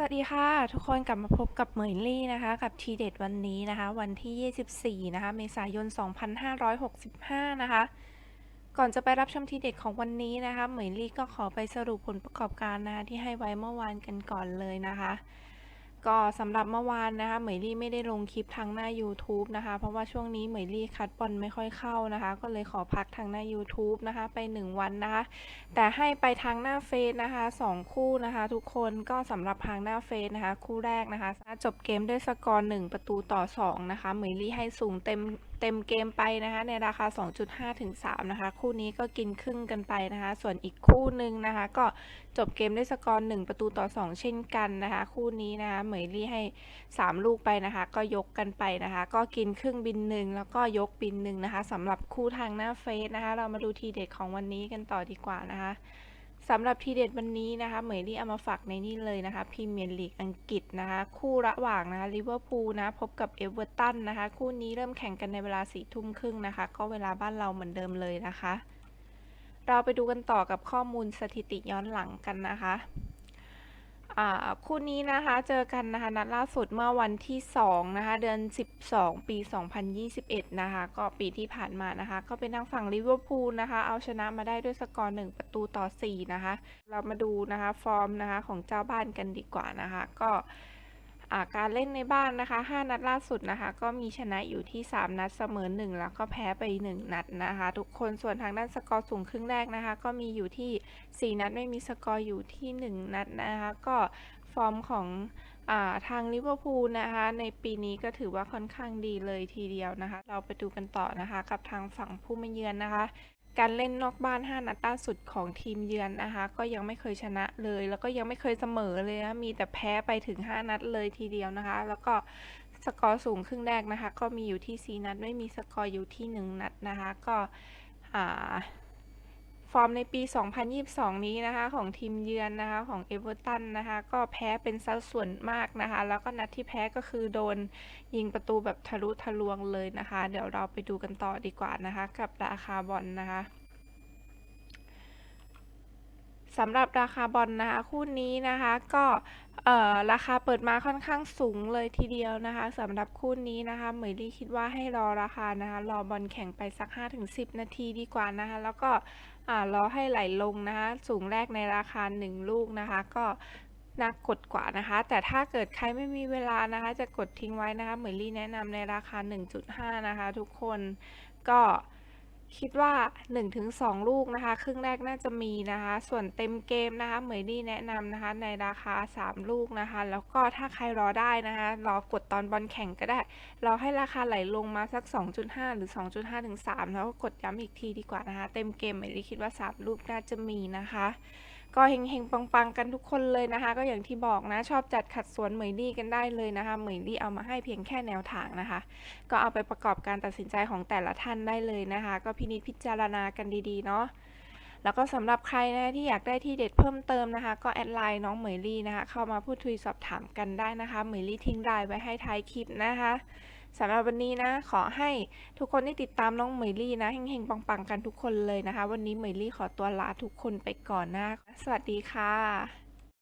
สวัสดีค่ะ ทุกคนกลับมาพบกับเหมยลี่นะคะ กับทีเด็ดวันนี้นะคะ วันที่ 24 นะคะ เมษายน 2565 นะคะ ก่อนจะไปรับชมทีเด็ดของวันนี้นะคะ เหมยลี่ก็ขอไปสรุปผลประกอบการนะคะที่ให้ไว้เมื่อวานกันก่อนเลยนะคะ ก็สำหรับเมื่อวานนะคะเหมยลี่ไม่ได้ลงคลิปทางหน้า YouTube นะคะ เพราะว่าช่วงนี้เหมยลี่คัดบอลไม่ค่อยเข้านะคะ ก็เลยขอพักทางหน้า YouTube นะคะ ไป 1 วันนะคะ แต่ให้ไปทางหน้าเฟซนะคะสองคู่นะคะ ทุกคนก็สำหรับทางหน้าเฟซนะคะ คู่แรกนะคะจบเกมด้วยสกอร์1ประตูต่อ 2 นะคะเหมยลี่ให้สูงเต็ม เต็มเกมไปนะคะในราคา 2.5ถึง3นะคะ คู่นี้ก็กินครึ่งกันไปนะคะ ส่วนอีกคู่หนึ่งนะคะ ก็จบเกมด้วยสกอร์1ประตูต่อ 2 เช่นกันนะคะ คู่นี้นะคะเหมยลี่ให้ 3 ลูกไปนะคะ ก็ยกกันไปนะคะ ก็กินครึ่งบินหนึ่งแล้วก็ยกบินหนึ่งนะคะสำหรับคู่ทางหน้าเฟซนะคะ เรามาดูทีเด็ดของวันนี้กันต่อดีกว่านะคะ สำหรับทีเด็ดวันนี้นะคะเหมยลี่เอามาฝากในนี่เลยนะคะพรีเมียร์ลีกอังกฤษนะคะ คู่ระหว่างนะคะลิเวอร์พูลนะพบกับเอเวอร์ตันนะคะ คู่นี้เริ่มแข่งกันในเวลาสี่ทุ่มครึ่งนะคะ ก็เวลาบ้านเราเหมือนเดิมเลยนะคะ เราไปดูกันต่อกับข้อมูลสถิติย้อนหลังกันนะคะ อ่าคู่นี้นะคะเจอกันนะคะนัดล่าสุดเมื่อวันที่2นะคะเดือน 12 ปี 2021 นะคะ ก็ปีที่ผ่านมานะคะ ก็เป็นทางฝั่งลิเวอร์พูลนะคะ เอาชนะมาได้ด้วยสกอร์ 1 ประตูต่อ 4 นะคะ เรามาดูนะคะ ฟอร์มนะคะของเจ้าบ้านกันดีกว่านะคะ ก็ การเล่นในบ้านนะคะ 5 นัดล่าสุดนะคะ ก็มีชนะอยู่ที่ 3 นัดเสมอ 1 แล้วก็แพ้ไป 1 นัดนะคะ ทุกคนส่วนทางด้านสกอร์สูงครึ่งแรกนะคะ ก็มีอยู่ที่ 4 นัดไม่มีสกอร์อยู่ที่ 1 นัดนะคะ ก็ฟอร์มของอทางลิเวอร์พูลนะคะ ในปีนี้ก็ถือว่าค่อนข้างดีเลยทีเดียวนะคะ เราไปดูกันต่อนะคะ กับทางฝั่งผู้มาเยือนนะคะ การเล่นนอกบ้าน 5 นัดล่าสุดของทีมเยือนนะคะ ก็ยังไม่เคยชนะเลย แล้วก็ยังไม่เคยเสมอเลยนะมีแต่แพ้ไปถึง 5 นัดเลยทีเดียวนะคะ แล้วก็สกอร์สูงครึ่งแรกนะคะ ก็มีอยู่ที่ 4 นัด ไม่มีสกอร์อยู่ที่ 1 นัดนะคะ ก็อ่า ฟอร์มในปี 2022 นี้นะคะ ของทีมเยือนนะคะ ของเอเวอร์ตันนะคะ ก็แพ้เป็นสัดส่วนมากนะคะ แล้วก็นัดที่แพ้ก็คือโดนยิงประตูแบบทะลุทะลวงเลยนะคะ เดี๋ยวเราไปดูกันต่อดีกว่านะคะ กับราคาบอลนะคะ สำหรับราคาบอลนะคะคู่นี้นะคะก็ราคาเปิดมาค่อนข้างสูงเลยทีเดียวนะคะสำหรับคู่นี้นะคะเหมยลี่คิดว่าให้รอราคานะคะรอบอลแข่งไปสัก 5-10 นาทีดีกว่านะคะแล้วก็อ่ารอให้ไหลลงนะคะสูงแรกในราคา 1 ลูกนะคะ ก็น่ากดกว่านะคะ แต่ถ้าเกิดใครไม่มีเวลานะคะ จะกดทิ้งไว้นะคะเหมยลี่แนะนำในราคา 1.5 นะคะ ทุกคนก็ คิดว่า 1-2 ลูกนะคะ ครึ่งแรกน่าจะมีนะคะ ส่วนเต็มเกมนะคะเหมยนี่แนะนำนะคะในราคา 3 ลูกนะคะ แล้วก็ถ้าใครรอได้นะคะ รอกดตอนบอลแข่งก็ได้ รอให้ราคาไหลลงมาสัก 2.5 หรือ 2.5ถึง3แล้วก็กดย้ำอีกทีดีกว่านะคะ เต็มเกมเหมยนี่คิดว่า 3 ลูกน่าจะมีนะคะ ก็เฮงๆปังๆกันทุกคนเลยนะคะ ก็อย่างที่บอกนะชอบจัดขัดสวนเหมยลี่กันได้เลยนะคะเหมยลี่เอามาให้เพียงแค่แนวทางนะคะ ก็เอาไปประกอบการตัดสินใจของแต่ละท่านได้เลยนะคะ ก็พินิจพิจารณากันดีๆเนาะแล้วก็สำหรับใครนะที่อยากได้ที่เด็ดเพิ่มเติมนะคะ ก็แอดไลน์น้องเหมยลี่นะคะ เข้ามาพูดคุยสอบถามกันได้นะคะเหมยลี่ทิ้งรายไว้ให้ท้ายคลิปนะคะ สำหรับวันนี้นะขอให้ทุกคนที่ติดตามน้องเหมยลี่นะเฮงๆปังๆกันทุกคนเลยนะคะ วันนี้เหมยลี่ขอตัวลาทุกคนไปก่อนนะ สวัสดีค่ะ